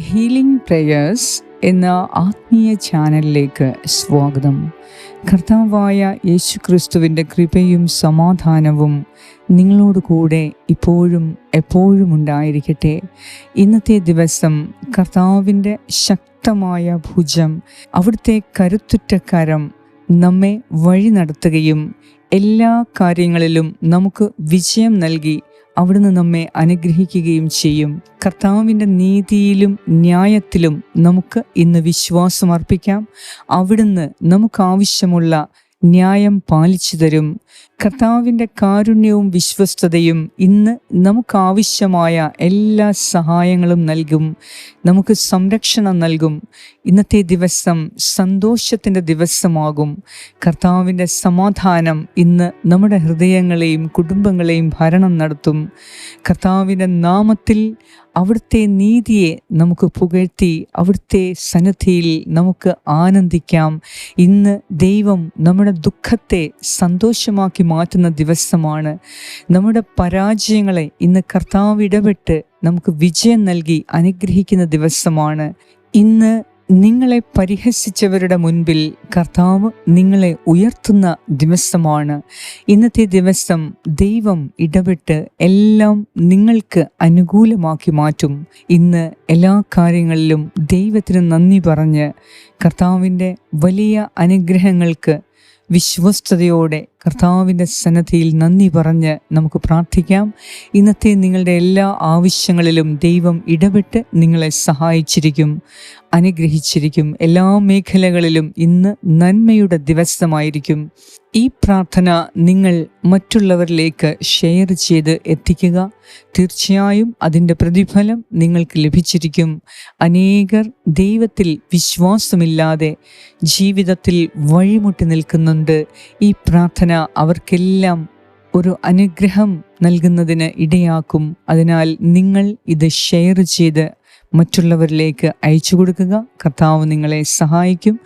Healing prayers എന്ന ആത്മീയ ചാനലിലേക്ക് സ്വാഗതം. കർത്താവായ യേശു ക്രിസ്തുവിന്റെ കൃപയും സമാധാനവും നിങ്ങളോട് കൂടെ ഇപ്പോഴും എപ്പോഴും ഉണ്ടായിരിക്കട്ടെ. ഇന്നത്തെ ദിവസം കർത്താവിന്റെ ശക്തമായ ഭുജം അവിടുത്തെ കരുത്തുറ്റ കരം നമ്മെ വഴി നടത്തുകയും എല്ലാ കാര്യങ്ങളിലും നമുക്ക് വിജയം നൽകി അവിടുന്ന് നമ്മെ അനുഗ്രഹിക്കുകയും ചെയ്യും. കർത്താവിന്റെ നീതിയിലും ന്യായത്തിലും നമുക്ക് ഇന്ന് വിശ്വാസം അർപ്പിക്കാം. അവിടുന്ന് നമുക്കാവശ്യമുള്ള ന്യായം പാലിച്ചു തരും. കർത്താവിന്റെ കാരുണ്യവും വിശ്വസ്തതയും ഇന്ന് നമുക്ക് ആവശ്യമായ എല്ലാ സഹായങ്ങളും നൽകും. നമുക്ക് സംരക്ഷണം നൽകും. ഇന്നത്തെ ദിവസം സന്തോഷത്തിന്റെ ദിവസമാകും. കർത്താവിന്റെ സമാധാനം ഇന്ന് നമ്മുടെ ഹൃദയങ്ങളെയും കുടുംബങ്ങളെയും ഭരണം നടത്തും. കർത്താവിന്റെ നാമത്തിൽ അവിടുത്തെ നീതിയെ നമുക്ക് പുകഴ്ത്തി അവിടുത്തെ സന്നദ്ധിയിൽ നമുക്ക് ആനന്ദിക്കാം. ഇന്ന് ദൈവം നമ്മുടെ ദുഃഖത്തെ സന്തോഷമാക്കി മാറ്റുന്ന ദിവസമാണ്. നമ്മുടെ പരാജയങ്ങളെ ഇന്ന് കർത്താവ് ഇടപെട്ട് നമുക്ക് വിജയം നൽകി അനുഗ്രഹിക്കുന്ന ദിവസമാണ്. ഇന്ന് നിങ്ങളെ പരിഹസിച്ചവരുടെ മുൻപിൽ കർത്താവ് നിങ്ങളെ ഉയർത്തുന്ന ദിവസമാണ്. ഇന്നത്തെ ദിവസം ദൈവം ഇടപെട്ട് എല്ലാം നിങ്ങൾക്ക് അനുകൂലമാക്കി മാറ്റും. ഇന്ന് എല്ലാ കാര്യങ്ങളിലും ദൈവത്തിന് നന്ദി പറഞ്ഞ് കർത്താവിന്റെ വലിയ അനുഗ്രഹങ്ങൾക്ക് വിശ്വസ്തയോടെ കർത്താവിന്റെ സന്നദ്ധിയിൽ നന്ദി പറഞ്ഞ് നമുക്ക് പ്രാർത്ഥിക്കാം. ഇന്നത്തെ നിങ്ങളുടെ എല്ലാ ആവശ്യങ്ങളിലും ദൈവം ഇടപെട്ട് നിങ്ങളെ സഹായിച്ചിരിക്കും അനുഗ്രഹിച്ചിരിക്കും. എല്ലാ മേഖലകളിലും ഇന്ന് നന്മയുടെ ദിവസമായിരിക്കും. ഈ പ്രാർത്ഥന നിങ്ങൾ മറ്റുള്ളവരിലേക്ക് ഷെയർ ചെയ്ത് എത്തിക്കുക. തീർച്ചയായും അതിന്റെ പ്രതിഫലം നിങ്ങൾക്ക് ലഭിച്ചിരിക്കും. അനേകർ ദൈവത്തിൽ വിശ്വാസമില്ലാതെ ജീവിതത്തിൽ വഴിമുട്ടി നിൽക്കുന്നുണ്ട്. ഈ പ്രാർത്ഥന അവർക്കെല്ലാം ഒരു അനുഗ്രഹം നൽകുന്നതിന് ഇടയാക്കും. അതിനാൽ നിങ്ങൾ ഇത് ഷെയർ ചെയ്ത് മറ്റുള്ളവരിലേക്ക് അയച്ചു കൊടുക്കുക. കർത്താവ് നിങ്ങളെ സഹായിക്കും.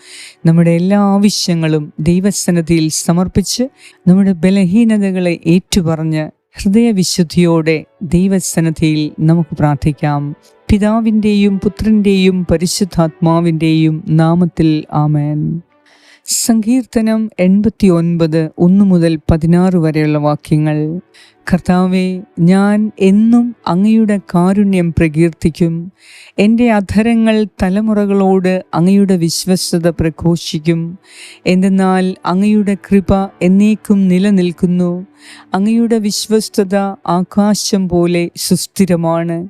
നമ്മുടെ എല്ലാ ആവശ്യങ്ങളും ദൈവസന്നതിയിൽ സമർപ്പിച്ച് നമ്മുടെ ബലഹീനതകളെ ഏറ്റുപറഞ്ഞ് ഹൃദയവിശുദ്ധിയോടെ ദൈവസന്നതിയിൽ നമുക്ക് പ്രാർത്ഥിക്കാം. പിതാവിന്റെയും പുത്രന്റെയും പരിശുദ്ധാത്മാവിന്റെയും നാമത്തിൽ ആമേൻ. സങ്കീർത്തനം എൺപത്തി ഒൻപത് ഒന്ന് മുതൽ പതിനാറ് വരെയുള്ള വാക്യങ്ങൾ. കർത്താവെ ഞാൻ എന്നും അങ്ങയുടെ കാരുണ്യം പ്രകീർത്തിക്കും. എന്റെ അധരങ്ങൾ തലമുറകളോട് അങ്ങയുടെ വിശ്വസ്തത പ്രഘോഷിക്കും. എന്തെന്നാൽ അങ്ങയുടെ കൃപ എന്നേക്കും നിലനിൽക്കുന്നു. അങ്ങയുടെ വിശ്വസ്തത ആകാശം പോലെ സുസ്ഥിരമാണ്.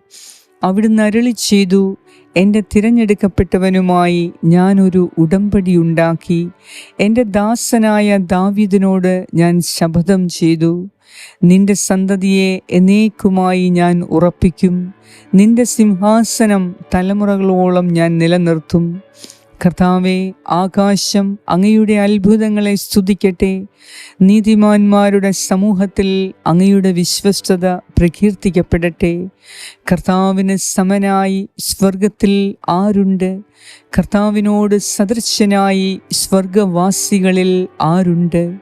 അവിടുന്ന് അരളി ചെയ്തു എന്റെ തിരഞ്ഞെടുക്കപ്പെട്ടവനുമായി ഞാനൊരു ഉടമ്പടി ഉണ്ടാക്കി എന്റെ ദാസനായ ദാവീദിനോട് ഞാൻ ശപഥം ചെയ്തു. നിന്റെ സന്തതിയെ എന്നേക്കുമായി ഞാൻ ഉറപ്പിക്കും. നിന്റെ സിംഹാസനം തലമുറകളോളം ഞാൻ നിലനിർത്തും. കർത്താവെ ആകാശം അങ്ങയുടെ അത്ഭുതങ്ങളെ സ്തുതിക്കട്ടെ. നീതിമാന്മാരുടെ സമൂഹത്തിൽ അങ്ങയുടെ വിശ്വസ്തത പ്രകീർത്തിക്കപ്പെടട്ടെ. കർത്താവിന് സമനായി സ്വർഗത്തിൽ ആരുണ്ട്? കർത്താവിനോട് സദൃശനായി സ്വർഗവാസികളിൽ ആരുണ്ട്?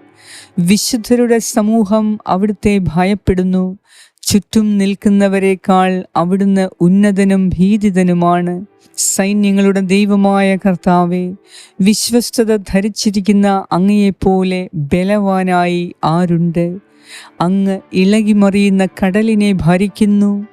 വിശുദ്ധരുടെ സമൂഹം അവിടുത്തെ ഭയപ്പെടുന്നു. ചുറ്റും നിൽക്കുന്നവരെക്കാൾ അവിടുന്ന് ഉന്നതനും ഭീതിതനുമാണ് സൈന്യങ്ങളുടെ ദൈവമായ കർത്താവെ. വിശ്വസ്തത ധരിച്ചിരിക്കുന്ന അങ്ങയെപ്പോലെ ബലവാനായി ആരുണ്ട്? അങ്ങ് ഇളകിമറിയുന്ന കടലിനെ ഭരിക്കുന്നു.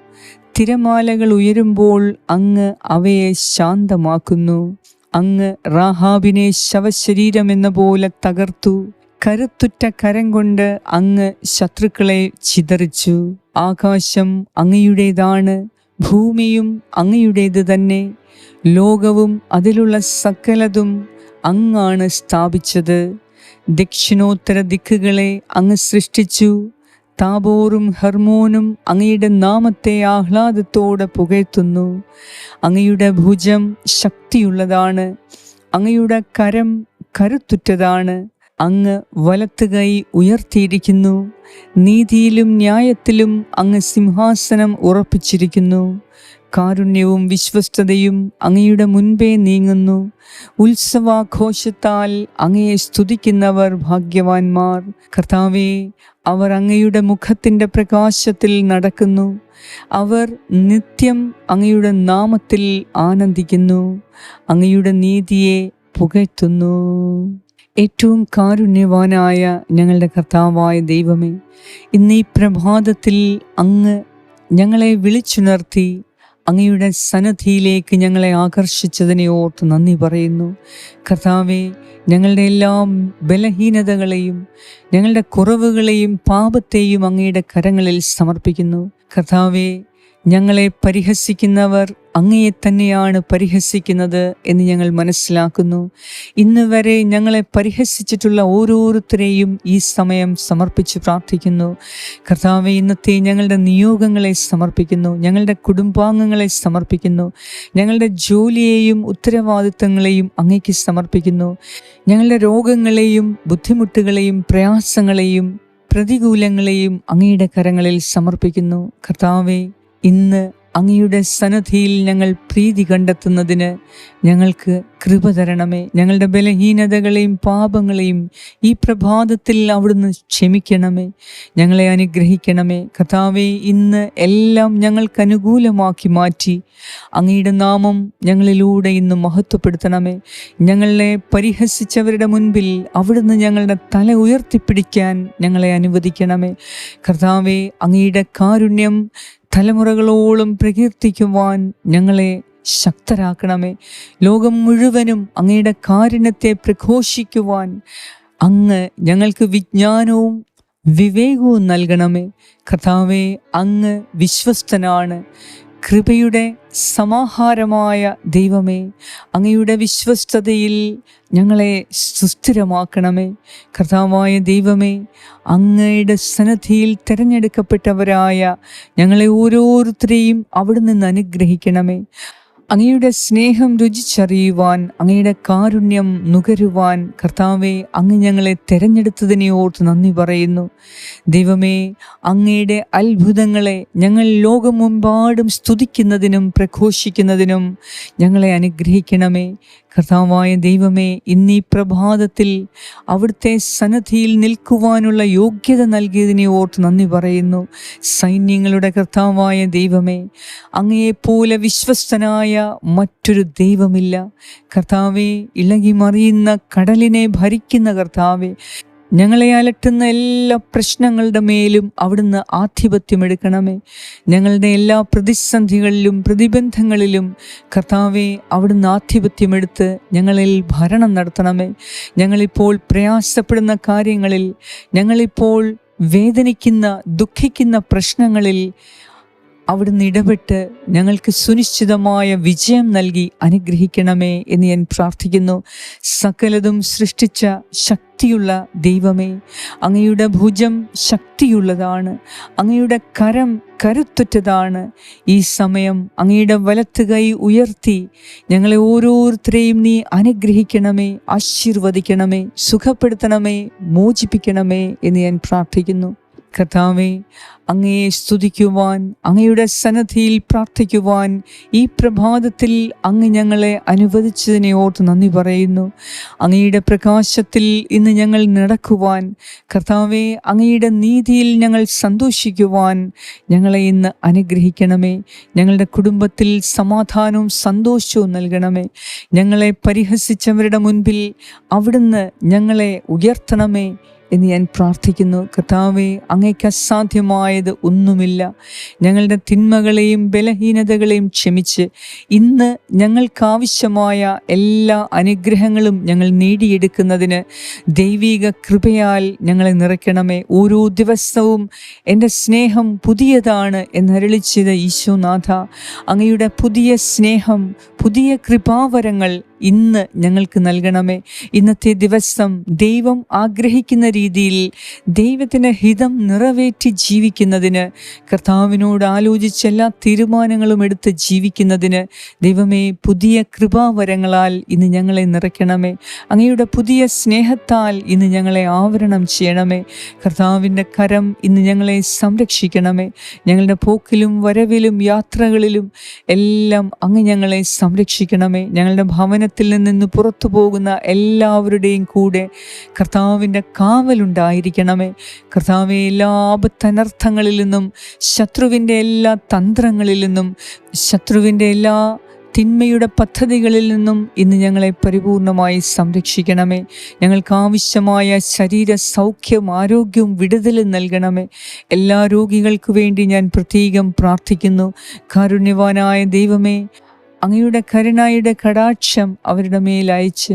തിരമാലകൾ ഉയരുമ്പോൾ അങ്ങ് അവയെ ശാന്തമാക്കുന്നു. അങ്ങ് റാഹാബിനെ ശവശരീരമെന്ന പോലെ തകർത്തു. കരുത്തുറ്റ കരം കൊണ്ട് അങ്ങ് ശത്രുക്കളെ ചിതറിച്ചു. ആകാശം അങ്ങയുടേതാണ് ഭൂമിയും അങ്ങയുടേത് തന്നെ. ലോകവും അതിലുള്ള സകലതും അങ്ങാണ് സ്ഥാപിച്ചത്. ദക്ഷിണോത്തര ദിക്കുകളെ അങ്ങ് സൃഷ്ടിച്ചു. താബോറും ഹർമോനും അങ്ങയുടെ നാമത്തെ ആഹ്ലാദത്തോടെ പുകഴ്ത്തുന്നു. അങ്ങയുടെ ഭുജം ശക്തിയുള്ളതാണ്. അങ്ങയുടെ കരം കരുത്തുറ്റതാണ്. അങ്ങ് വലത്ത് കൈ ഉയർത്തിയിരിക്കുന്നു. നീതിയിലും ന്യായത്തിലും അങ്ങ് സിംഹാസനം ഉറപ്പിച്ചിരിക്കുന്നു. കാരുണ്യവും വിശ്വസ്തതയും അങ്ങയുടെ മുൻപേ നീങ്ങുന്നു. ഉത്സവാഘോഷത്താൽ അങ്ങയെ സ്തുതിക്കുന്നവർ ഭാഗ്യവാന്മാർ. കർത്താവെ അവർ അങ്ങയുടെ മുഖത്തിന്റെ പ്രകാശത്തിൽ നടക്കുന്നു. അവർ നിത്യം അങ്ങയുടെ നാമത്തിൽ ആനന്ദിക്കുന്നു. അങ്ങയുടെ നീതിയെ പുകഴ്ത്തുന്നു. ഏറ്റവും കാരുണ്യവാനായ ഞങ്ങളുടെ കർത്താവായ ദൈവമേ ഇന്ന് ഈ പ്രഭാതത്തിൽ അങ്ങ് ഞങ്ങളെ വിളിച്ചുണർത്തി അങ്ങയുടെ സന്നദ്ധിയിലേക്ക് ഞങ്ങളെ ആകർഷിച്ചതിനെ ഓർത്ത് നന്ദി പറയുന്നു. കർത്താവെ ഞങ്ങളുടെ എല്ലാ ബലഹീനതകളെയും ഞങ്ങളുടെ കുറവുകളെയും പാപത്തെയും അങ്ങയുടെ കരങ്ങളിൽ സമർപ്പിക്കുന്നു. കർത്താവെ ഞങ്ങളെ പരിഹസിക്കുന്നവർ അങ്ങയെ തന്നെയാണ് പരിഹസിക്കുന്നത് എന്ന് ഞങ്ങൾ മനസ്സിലാക്കുന്നു. ഇന്ന് വരെ ഞങ്ങളെ പരിഹസിച്ചിട്ടുള്ള ഓരോരുത്തരെയും ഈ സമയം സമർപ്പിച്ച് പ്രാർത്ഥിക്കുന്നു. കർത്താവെ ഇന്നത്തെ ഞങ്ങളുടെ നിയോഗങ്ങളെ സമർപ്പിക്കുന്നു. ഞങ്ങളുടെ കുടുംബാംഗങ്ങളെ സമർപ്പിക്കുന്നു. ഞങ്ങളുടെ ജോലിയെയും ഉത്തരവാദിത്തങ്ങളെയും അങ്ങേക്ക് സമർപ്പിക്കുന്നു. ഞങ്ങളുടെ രോഗങ്ങളെയും ബുദ്ധിമുട്ടുകളെയും പ്രയാസങ്ങളെയും പ്രതികൂലങ്ങളെയും അങ്ങയുടെ കരങ്ങളിൽ സമർപ്പിക്കുന്നു. കർത്താവെ ഇന്ന് അങ്ങയുടെ സന്നദ്ധിയിൽ ഞങ്ങൾ പ്രീതി കണ്ടെത്തുന്നതിന് ഞങ്ങൾക്ക് കൃപ തരണമേ. ഞങ്ങളുടെ ബലഹീനതകളെയും പാപങ്ങളെയും ഈ പ്രഭാതത്തിൽ അവിടുന്ന് ക്ഷമിക്കണമേ. ഞങ്ങളെ അനുഗ്രഹിക്കണമേ. കഥാവെ ഇന്ന് എല്ലാം ഞങ്ങൾക്ക് അനുകൂലമാക്കി മാറ്റി. അങ്ങയുടെ നാമം ഞങ്ങളിലൂടെ ഇന്ന് മഹത്വപ്പെടുത്തണമേ. ഞങ്ങളെ പരിഹസിച്ചവരുടെ മുൻപിൽ അവിടുന്ന് ഞങ്ങളുടെ തല ഉയർത്തിപ്പിടിക്കാൻ ഞങ്ങളെ അനുവദിക്കണമേ. കർത്താവെ അങ്ങയുടെ കാരുണ്യം തലമുറകളോളം പ്രകീർത്തിക്കുവാൻ ഞങ്ങളെ ശക്തരാക്കണമേ. ലോകം മുഴുവനും അങ്ങയുടെ കാരുണ്യത്തെ പ്രഘോഷിക്കുവാൻ അങ്ങ് ഞങ്ങൾക്ക് വിജ്ഞാനവും വിവേകവും നൽകണമേ. കഥാവേ അങ്ങ് വിശ്വസ്തനാണ്. കൃപയുടെ സമാഹാരമായ ദൈവമേ അങ്ങയുടെ വിശ്വസ്തതയിൽ ഞങ്ങളെ സുസ്ഥിരമാക്കണമേ. കർത്താവായ ദൈവമേ അങ്ങയുടെ സന്നദ്ധിയിൽ തിരഞ്ഞെടുക്കപ്പെട്ടവരായ ഞങ്ങളെ ഓരോരുത്തരെയും അവിടെ നിന്ന് അനുഗ്രഹിക്കണമേ. അങ്ങയുടെ സ്നേഹം രുചിച്ചറിയുവാൻ അങ്ങയുടെ കാരുണ്യം നുകരുവാൻ കർത്താവെ അങ്ങ് ഞങ്ങളെ തെരഞ്ഞെടുത്തതിനെ ഓർത്ത് നന്ദി പറയുന്നു. ദൈവമേ അങ്ങയുടെ അത്ഭുതങ്ങളെ ഞങ്ങൾ ലോകമെമ്പാടും സ്തുതിക്കുന്നതിനും പ്രഘോഷിക്കുന്നതിനും ഞങ്ങളെ അനുഗ്രഹിക്കണമേ. കർത്താവായ ദൈവമേ ഇന്നീ പ്രഭാതത്തിൽ അവിടുത്തെ സന്നദ്ധിയിൽ നിൽക്കുവാനുള്ള യോഗ്യത നൽകിയതിനെ ഓർത്ത് നന്ദി പറയുന്നു. സൈന്യങ്ങളുടെ കർത്താവായ ദൈവമേ അങ്ങയെപ്പോലെ വിശ്വസ്തനായ മറ്റൊരു ദൈവമില്ല. കർത്താവെ ഇളകി മറിയുന്ന കടലിനെ ഭരിക്കുന്ന കർത്താവെ ഞങ്ങളെ അലട്ടുന്ന എല്ലാ പ്രശ്നങ്ങളുടെ മേലും അവിടുന്ന് ആധിപത്യമെടുക്കണമേ ഞങ്ങളുടെ എല്ലാ പ്രതിസന്ധികളിലും പ്രതിബന്ധങ്ങളിലും കർത്താവെ അവിടുന്ന് ആധിപത്യമെടുത്ത് ഞങ്ങളിൽ ഭരണം നടത്തണമേ. ഞങ്ങളിപ്പോൾ പ്രയാസപ്പെടുന്ന കാര്യങ്ങളിൽ ഞങ്ങളിപ്പോൾ വേദനിക്കുന്ന ദുഃഖിക്കുന്ന പ്രശ്നങ്ങളിൽ അവിടുന്ന് ഇടപെട്ട് ഞങ്ങൾക്ക് സുനിശ്ചിതമായ വിജയം നൽകി അനുഗ്രഹിക്കണമേ എന്ന് ഞാൻ പ്രാർത്ഥിക്കുന്നു. സകലതും സൃഷ്ടിച്ച ശക്തിയുള്ള ദൈവമേ അങ്ങയുടെ ഭുജം ശക്തിയുള്ളതാണ് അങ്ങയുടെ കരം കരുത്തുറ്റതാണ്. ഈ സമയം അങ്ങയുടെ വലത്ത് കൈ ഉയർത്തി ഞങ്ങളെ ഓരോരുത്തരെയും നീ അനുഗ്രഹിക്കണമേ ആശീർവദിക്കണമേ സുഖപ്പെടുത്തണമേ മോചിപ്പിക്കണമേ എന്ന് ഞാൻ പ്രാർത്ഥിക്കുന്നു. കർത്താവെ അങ്ങയെ സ്തുതിക്കുവാൻ അങ്ങയുടെ സന്നദ്ധിയിൽ പ്രാർത്ഥിക്കുവാൻ ഈ പ്രഭാതത്തിൽ അങ്ങ് ഞങ്ങളെ അനുവദിച്ചതിനെ ഓർത്ത് നന്ദി പറയുന്നു. അങ്ങയുടെ പ്രകാശത്തിൽ ഇന്ന് ഞങ്ങൾ നടക്കുവാൻ കർത്താവെ അങ്ങയുടെ നീതിയിൽ ഞങ്ങൾ സന്തോഷിക്കുവാൻ ഞങ്ങളെ ഇന്ന് അനുഗ്രഹിക്കണമേ. ഞങ്ങളുടെ കുടുംബത്തിൽ സമാധാനവും സന്തോഷവും നൽകണമേ. ഞങ്ങളെ പരിഹസിച്ചവരുടെ മുൻപിൽ അവിടുന്ന് ഞങ്ങളെ ഉയർത്തണമേ. എന്ന് ഞാൻ പ്രാർത്ഥിക്കുന്നു. കർത്താവെ അങ്ങയ്ക്ക് അസാധ്യമായത് ഒന്നുമില്ല. ഞങ്ങളുടെ തിന്മകളെയും ബലഹീനതകളെയും ക്ഷമിച്ച് ഇന്ന് ഞങ്ങൾക്കാവശ്യമായ എല്ലാ അനുഗ്രഹങ്ങളും ഞങ്ങൾ നേടിയെടുക്കുന്നതിന് ദൈവിക കൃപയാൽ ഞങ്ങളെ നിറയ്ക്കണമേ. ഓരോ ദിവസവും എന്റെ സ്നേഹം പുതിയതാണ് എന്നരളിച്ചത് ഈശോനാഥ അങ്ങയുടെ പുതിയ സ്നേഹം പുതിയ കൃപാവരങ്ങൾ ഇന്ന് ഞങ്ങൾക്ക് നൽകണമേ. ഇന്നത്തെ ദിവസം ദൈവം ആഗ്രഹിക്കുന്ന രീതിയിൽ ദൈവത്തിന് ഹിതം നിറവേറ്റി ജീവിക്കുന്നതിന് കർത്താവിനോട് ആലോചിച്ച് എല്ലാ തീരുമാനങ്ങളും എടുത്ത് ജീവിക്കുന്നതിന് ദൈവമേ പുതിയ കൃപാവരങ്ങളാൽ ഇന്ന് ഞങ്ങളെ നിറയ്ക്കണമേ. അങ്ങയുടെ പുതിയ സ്നേഹത്താൽ ഇന്ന് ഞങ്ങളെ ആവരണം ചെയ്യണമേ. കർത്താവിന്റെ കരം ഇന്ന് ഞങ്ങളെ സംരക്ഷിക്കണമേ. ഞങ്ങളുടെ പോക്കിലും വരവിലും യാത്രകളിലും എല്ലാം അങ്ങ് ഞങ്ങളെ സംരക്ഷിക്കണമേ. ഞങ്ങളുടെ ഭവനത്തിൽ നിന്ന് പുറത്തു പോകുന്ന എല്ലാവരുടെയും കൂടെ കർത്താവിന്റെ കാവലുണ്ടായിരിക്കണമേ. കർത്താവെ എല്ലാ ആപത്തനർത്ഥങ്ങളിൽ നിന്നും ശത്രുവിന്റെ എല്ലാ തന്ത്രങ്ങളിൽ നിന്നും ശത്രുവിന്റെ എല്ലാ തിന്മയുടെ പദ്ധതികളിൽ നിന്നും ഇന്ന് ഞങ്ങളെ പരിപൂർണമായി സംരക്ഷിക്കണമേ. ഞങ്ങൾക്ക് ആവശ്യമായ ശരീര സൗഖ്യം ആരോഗ്യവും വിടുതലും നൽകണമേ. എല്ലാ രോഗികൾക്കു വേണ്ടി ഞാൻ പ്രത്യേകം പ്രാർത്ഥിക്കുന്നു. കാരുണ്യവാനായ ദൈവമേ അങ്ങയുടെ കരുണായുടെ കടാക്ഷം അവരുടെ മേൽ അയച്ച്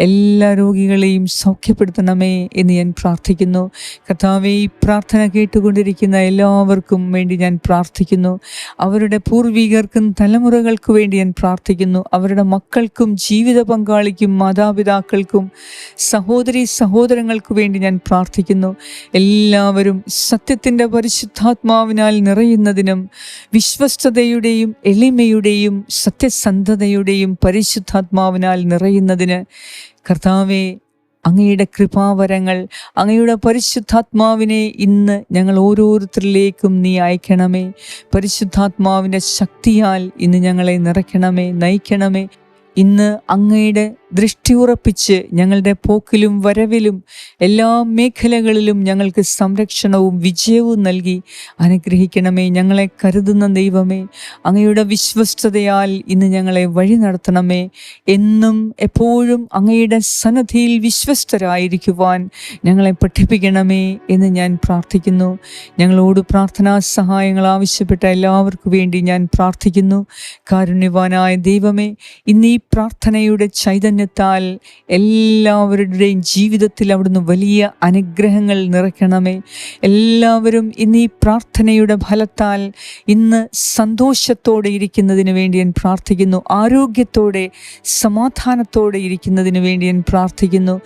എല്ലാ രോഗികളെയും സൗഖ്യപ്പെടുത്തണമേ എന്ന് ഞാൻ പ്രാർത്ഥിക്കുന്നു. കർത്താവെ ഈ പ്രാർത്ഥന കേട്ടുകൊണ്ടിരിക്കുന്ന എല്ലാവർക്കും വേണ്ടി ഞാൻ പ്രാർത്ഥിക്കുന്നു. അവരുടെ പൂർവികർക്കും തലമുറകൾക്ക് വേണ്ടി ഞാൻ പ്രാർത്ഥിക്കുന്നു. അവരുടെ മക്കൾക്കും ജീവിത പങ്കാളിക്കും മാതാപിതാക്കൾക്കും സഹോദരി സഹോദരങ്ങൾക്ക് വേണ്ടി ഞാൻ പ്രാർത്ഥിക്കുന്നു. എല്ലാവരും സത്യത്തിന്റെ പരിശുദ്ധാത്മാവിനാൽ നിറയുന്നതിനും വിശ്വസ്തതയുടെയും എളിമയുടെയും സത്യസന്ധതയുടെയും പരിശുദ്ധാത്മാവിനാൽ നിറയുന്നതിന് കർത്താവെ അങ്ങയുടെ കൃപാവരങ്ങൾ അങ്ങയുടെ പരിശുദ്ധാത്മാവിനെ ഇന്ന് ഞങ്ങൾ ഓരോരുത്തരിലേക്കും നീ അയക്കണമേ. പരിശുദ്ധാത്മാവിന്റെ ശക്തിയാൽ ഇന്ന് ഞങ്ങളെ നിറയ്ക്കണമേ നയിക്കണമേ. ഇന്ന് അങ്ങയുടെ ദൃഷ്ടി ഉറപ്പിച്ച് ഞങ്ങളുടെ പോക്കിലും വരവിലും എല്ലാ മേഖലകളിലും ഞങ്ങൾക്ക് സംരക്ഷണവും വിജയവും നൽകി അനുഗ്രഹിക്കണമേ ഞങ്ങളെ കരുതുന്ന ദൈവമേ. അങ്ങയുടെ വിശ്വസ്തതയാൽ ഇന്ന് ഞങ്ങളെ വഴി നടത്തണമേ. എന്നും എപ്പോഴും അങ്ങയുടെ സന്നദ്ധിയിൽ വിശ്വസ്തരായിരിക്കുവാൻ ഞങ്ങളെ പഠിപ്പിക്കണമേ എന്ന് ഞാൻ പ്രാർത്ഥിക്കുന്നു. ഞങ്ങളോട് പ്രാർത്ഥനാ സഹായങ്ങൾ ആവശ്യപ്പെട്ട എല്ലാവർക്കും വേണ്ടി ഞാൻ പ്രാർത്ഥിക്കുന്നു. കാരുണ്യവാനായ ദൈവമേ ഇന്ന് ഈ പ്രാർത്ഥനയുടെ ചൈതന്യത്താൽ എല്ലാവരുടെയും ജീവിതത്തിൽ അവിടുന്ന് വലിയ അനുഗ്രഹങ്ങൾ നിറയ്ക്കണമേ. എല്ലാവരും ഇന്ന് ഈ പ്രാർത്ഥനയുടെ ഫലത്താൽ ഇന്ന് സന്തോഷത്തോടെ ഇരിക്കുന്നതിന് വേണ്ടി ഞാൻ പ്രാർത്ഥിക്കുന്നു. ആരോഗ്യത്തോടെ സമാധാനത്തോടെ ഇരിക്കുന്നതിന് വേണ്ടി ഞാൻ പ്രാർത്ഥിക്കുന്നു.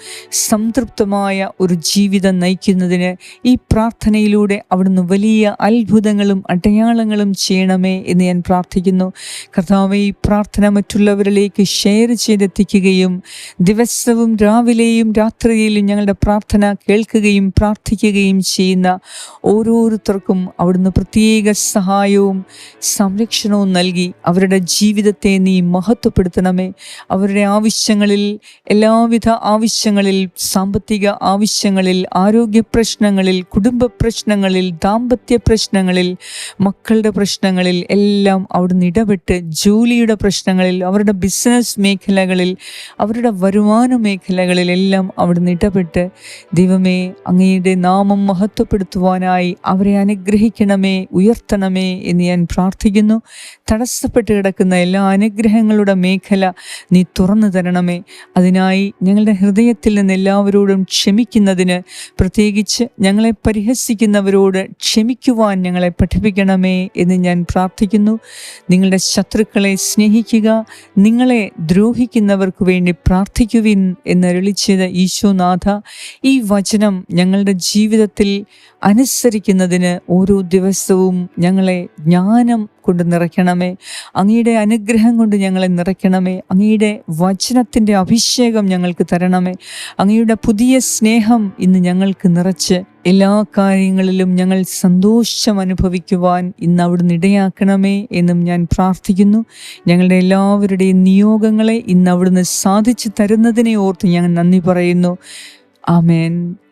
സംതൃപ്തമായ ഒരു ജീവിതം നയിക്കുന്നതിന് ഈ പ്രാർത്ഥനയിലൂടെ അവിടുന്ന് വലിയ അത്ഭുതങ്ങളും അടയാളങ്ങളും ചെയ്യണമേ എന്ന് ഞാൻ പ്രാർത്ഥിക്കുന്നു. കർത്താവ് ഈ പ്രാർത്ഥന മറ്റുള്ളവരിലേക്ക് ഷെയർ ചെയ്തെത്തിക്കുകയും ദിവസവും രാവിലെയും രാത്രിയിലും ഞങ്ങളുടെ പ്രാർത്ഥന കേൾക്കുകയും പ്രാർത്ഥിക്കുകയും ചെയ്യുന്ന ഓരോരുത്തർക്കും അവിടുന്ന് പ്രത്യേക സഹായവും സംരക്ഷണവും നൽകി അവരുടെ ജീവിതത്തെ നീ മഹത്വപ്പെടുത്തണമേ. അവരുടെ ആവശ്യങ്ങളിൽ എല്ലാവിധ ആവശ്യങ്ങളിൽ സാമ്പത്തിക ആവശ്യങ്ങളിൽ ആരോഗ്യ പ്രശ്നങ്ങളിൽ കുടുംബ പ്രശ്നങ്ങളിൽ ദാമ്പത്യ പ്രശ്നങ്ങളിൽ മക്കളുടെ പ്രശ്നങ്ങളിൽ എല്ലാം അവിടുന്ന് ഇടപെട്ട് ജോലിയുടെ പ്രശ്നങ്ങളിൽ അവരുടെ ബിസിനസ് മേഖലകളിൽ അവരുടെ വരുമാന മേഖലകളിലെല്ലാം അവിടുന്ന് ഇടപെട്ട് ദൈവമേ അങ്ങയുടെ നാമം മഹത്വപ്പെടുത്തുവാനായി അവരെ അനുഗ്രഹിക്കണമേ ഉയർത്തണമേ എന്ന് ഞാൻ പ്രാർത്ഥിക്കുന്നു. തടസ്സപ്പെട്ട് കിടക്കുന്ന എല്ലാ അനുഗ്രഹങ്ങളുടെ മേഖല നീ തുറന്നു തരണമേ. അതിനായി ഞങ്ങളുടെ ഹൃദയത്തിൽ നിന്ന് എല്ലാവരോടും ക്ഷമിക്കുന്നതിന് പ്രത്യേകിച്ച് ഞങ്ങളെ പരിഹസിക്കുന്നവരോട് ക്ഷമിക്കുവാൻ ഞങ്ങളെ പഠിപ്പിക്കണമേ എന്ന് ഞാൻ പ്രാർത്ഥിക്കുന്നു. നിങ്ങളുടെ ശത്രുക്കളെ സ്നേഹിക്കുക നിങ്ങളെ ദ്രോഹിക്കുന്നവർക്ക് വേണ്ടി പ്രാർത്ഥിക്കുവിൻ എന്നരുളിച്ചത് ഈശോനാഥ. ഈ വചനം ഞങ്ങളുടെ ജീവിതത്തിൽ അനുസരിക്കുന്നതിന് ഓരോ ദിവസവും ഞങ്ങളെ ജ്ഞാനം കൊണ്ട് നിറയ്ക്കണമേ. അങ്ങയുടെ അനുഗ്രഹം കൊണ്ട് ഞങ്ങളെ നിറയ്ക്കണമേ. അങ്ങയുടെ വചനത്തിന്റെ അഭിഷേകം ഞങ്ങൾക്ക് തരണമേ. അങ്ങയുടെ പുതിയ സ്നേഹം ഇന്ന് ഞങ്ങൾക്ക് നിറച്ച് എല്ലാ കാര്യങ്ങളിലും ഞങ്ങൾ സന്തോഷം അനുഭവിക്കുവാൻ ഇന്ന് അവിടുന്ന് ഇടയാക്കണമേ എന്നും ഞാൻ പ്രാർത്ഥിക്കുന്നു. ഞങ്ങളുടെ എല്ലാവരുടെയും നിയോഗങ്ങളെ ഇന്ന് അവിടുന്ന് സാധിച്ചു തരുന്നതിനെ ഓർത്ത് ഞാൻ നന്ദി പറയുന്നു. ആമേൻ.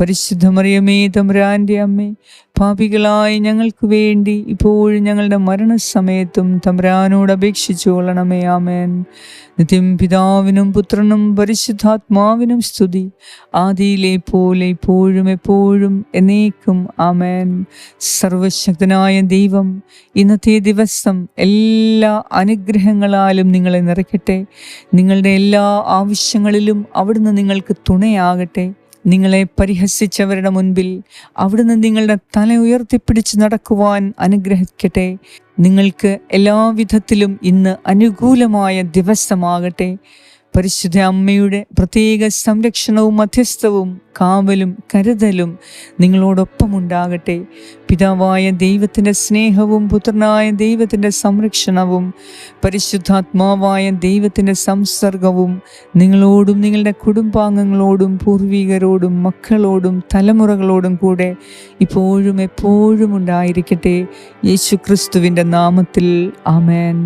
പരിശുദ്ധ മറിയമേ തമ്പുരാന്റെ അമ്മേ പാപികളായ ഞങ്ങൾക്ക് വേണ്ടി ഇപ്പോഴും ഞങ്ങളുടെ മരണസമയത്തും തമ്പുരാനോട് അപേക്ഷിച്ചു കൊള്ളണമേ ആമേൻ. നിത്യം പിതാവിനും പുത്രനും പരിശുദ്ധാത്മാവിനും സ്തുതി. ആദിയിലെ പോലെ ഇപ്പോഴും എപ്പോഴും എന്നേക്കും ആമേൻ. സർവശക്തനായ ദൈവം ഇന്നത്തെ ദിവസം എല്ലാ അനുഗ്രഹങ്ങളാലും നിങ്ങളെ നിറയ്ക്കട്ടെ. നിങ്ങളുടെ എല്ലാ ആവശ്യങ്ങളിലും അവിടുന്ന് നിങ്ങൾക്ക് തുണയാകട്ടെ. നിങ്ങളെ പരിഹസിച്ചവരുടെ മുൻപിൽ അവിടുന്ന് നിങ്ങളുടെ തല ഉയർത്തിപ്പിടിച്ച് നടക്കുവാൻ അനുഗ്രഹിക്കട്ടെ. നിങ്ങൾക്ക് എല്ലാവിധത്തിലും ഇന്ന് അനുകൂലമായ ദിവസമാകട്ടെ. പരിശുദ്ധ അമ്മയുടെ പ്രത്യേക സംരക്ഷണവും മധ്യസ്ഥവും കാവലും കരുതലും നിങ്ങളോടൊപ്പം ഉണ്ടാകട്ടെ. പിതാവായ ദൈവത്തിന്റെ സ്നേഹവും പുത്രനായ ദൈവത്തിന്റെ സംരക്ഷണവും പരിശുദ്ധാത്മാവായ ദൈവത്തിന്റെ സംസർഗവും നിങ്ങളോടും നിങ്ങളുടെ കുടുംബാംഗങ്ങളോടും പൂർവികരോടും മക്കളോടും തലമുറകളോടും കൂടെ ഇപ്പോഴും എപ്പോഴും ഉണ്ടായിരിക്കട്ടെ. യേശു ക്രിസ്തുവിന്റെ നാമത്തിൽ ആമേൻ.